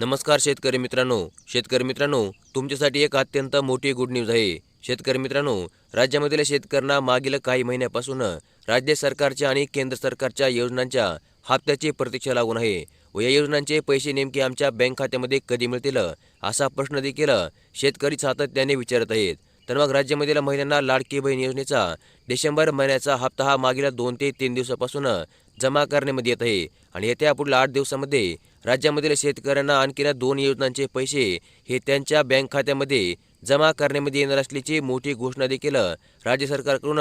नमस्कार शेतकरी मित्रांनो. शेतकरी मित्रांनो तुमच्यासाठी एक अत्यंत मोठी गुड न्यूज आहे. शेतकरी मित्रांनो राज्यामधील शेतकऱ्यांना मागील काही महिन्यापासून राज्य सरकारच्या आणि केंद्र सरकारच्या योजनांच्या हप्त्याची प्रतीक्षा लागून आहे. व या योजनांचे पैसे नेमके आमच्या बँक खात्यामध्ये कधी मिळतील असा प्रश्न देखील शेतकरी सातत्याने विचारत आहेत. तर मग राज्यामधील महिलांना लाडकी बहीण योजनेचा डिसेंबर महिन्याचा हप्ता हा मागील दोन ते तीन दिवसापासून जमा करण्यामध्ये येत आहे. आणि येत्या पुढील आठ दिवसामध्ये राज्यामधील शेतकऱ्यांना आणखीन दोन योजनांचे पैसे हे त्यांच्या बँक खात्यामध्ये जमा करण्यामध्ये येणार असल्याची मोठी घोषणा देखील राज्य सरकारकडून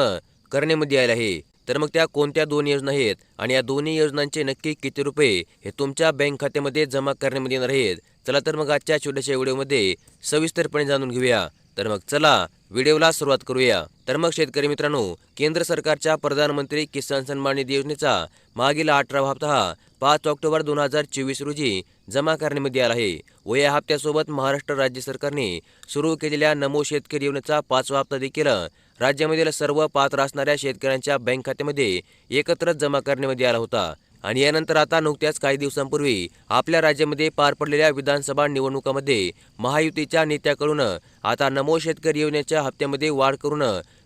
करण्यामध्ये आली आहे. तर मग त्या कोणत्या दोन योजना आहेत? आणि या दोन्ही योजनांचे नक्की किती रुपये हे तुमच्या बँक खात्यामध्ये जमा करण्यामध्ये येणार आहेत? चला तर मग आजच्या छोट्याशा व्हिडिओमध्ये सविस्तरपणे जाणून घेऊया. तर मग चला व्हिडिओला सुरुवात करूया. तर मग शेतकरी मित्रांनो केंद्र सरकारच्या प्रधानमंत्री किसान सन्मान निधी योजनेचा मागील अठरावा हप्ता हा पाच ऑक्टोबर दोन हजार चोवीस रोजी जमा करण्यामध्ये आला आहे. व या हप्त्यासोबत महाराष्ट्र राज्य सरकारने सुरू केलेल्या नमो शेतकरी योजनेचा पाचवा हप्ता देखील राज्यामधील सर्व पात्र असणाऱ्या शेतकऱ्यांच्या बँक खात्यामध्ये एकत्रच जमा करण्यामध्ये आला होता. आणि यानंतर आता नुकत्याच काही दिवसांपूर्वी आपल्या राज्यामध्ये पार पडलेल्या विधानसभा निवडणुकामध्ये महायुतीच्या नेत्याकडून आता नमो शेतकरी योजनेच्या हप्त्यामध्ये वाढ करून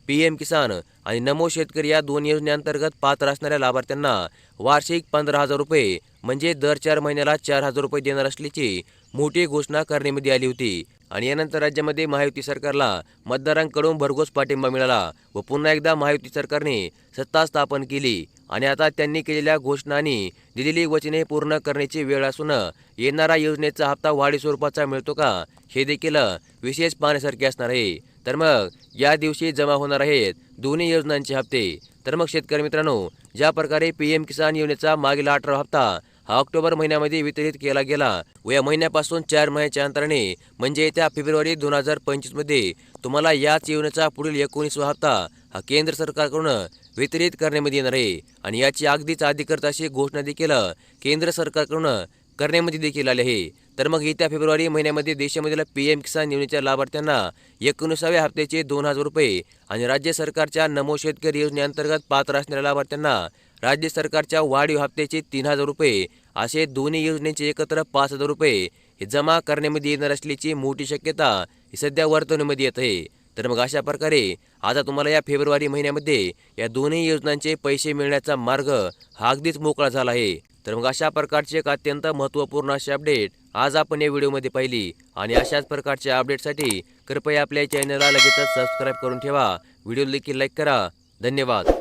पी एम किसान आणि नमो शेतकरी या दोन योजनेअंतर्गत पात्र असणाऱ्या लाभार्थ्यांना वार्षिक पंधरा हजार रुपये म्हणजे दर चार महिन्याला चार हजार रुपये देणार असल्याची मोठी घोषणा करण्यामध्ये आली होती. आणि यानंतर राज्यामध्ये महायुती सरकारला मतदारांकडून भरघोस पाठिंबा मिळाला व पुन्हा एकदा महायुती सरकारने सत्ता स्थापन केली आणि आता त्यांनी केलेल्या घोषणांनी दिलेली वचने पूर्ण करण्याची वेळ असून येणारा योजनेचा हप्ता वाढी स्वरूपाचा मिळतो का हे देखील विशेष पाहण्यासारखे असणार आहे. तर मग या दिवशी जमा होणार आहेत दोन्ही योजनांचे हप्ते. तर मग शेतकरी मित्रांनो ज्या प्रकारे पी एम किसान योजनेचा मागील अठरा हप्ता हा ऑक्टोबर महिन्यामध्ये वितरित केला गेला. व या महिन्यापासून चार महिन्याच्या अंतराने म्हणजे येत्या फेब्रुवारी दोन हजार पंचवीसमध्ये तुम्हाला याच योजनेचा पुढील एकोणीसवा हप्ता हा केंद्र सरकारकडून वितरित करण्यामध्ये येणार आहे. आणि याची अगदीच अधिकृत अशी घोषणा देखील केंद्र सरकारकडून करण्यामध्ये देखील आले आहे. तर मग येत्या फेब्रुवारी महिन्यामध्ये देशामधील पी एम किसान योजनेच्या लाभार्थ्यांना एकोणीसाव्या हप्त्याचे दोन हजार रुपये आणि राज्य सरकारच्या नमो शेतकरी योजनेअंतर्गत पात्र असणाऱ्या लाभार्थ्यांना राज्य सरकारच्या वाढीव हप्त्याचे तीन हजार रुपये असे दोन्ही योजनेचे एकत्र पाच हजार रुपये हे जमा करण्यामध्ये येणार असल्याची मोठी शक्यता ही सध्या वर्तवणीमध्ये येत आहे. तर मग अशा प्रकारे आता तुम्हाला या फेब्रुवारी महिन्यामध्ये या दोन्ही योजनांचे पैसे मिळण्याचा मार्ग हा अगदीच मोकळा झाला आहे. तर मग अशा प्रकारची एक अत्यंत महत्त्वपूर्ण अशी अपडेट आज आपण या व्हिडिओमध्ये पाहिली आणि अशाच प्रकारच्या अपडेटसाठी कृपया आपल्या चॅनलला लगेचच सबस्क्राईब करून ठेवा. व्हिडिओ देखील लाईक करा. धन्यवाद.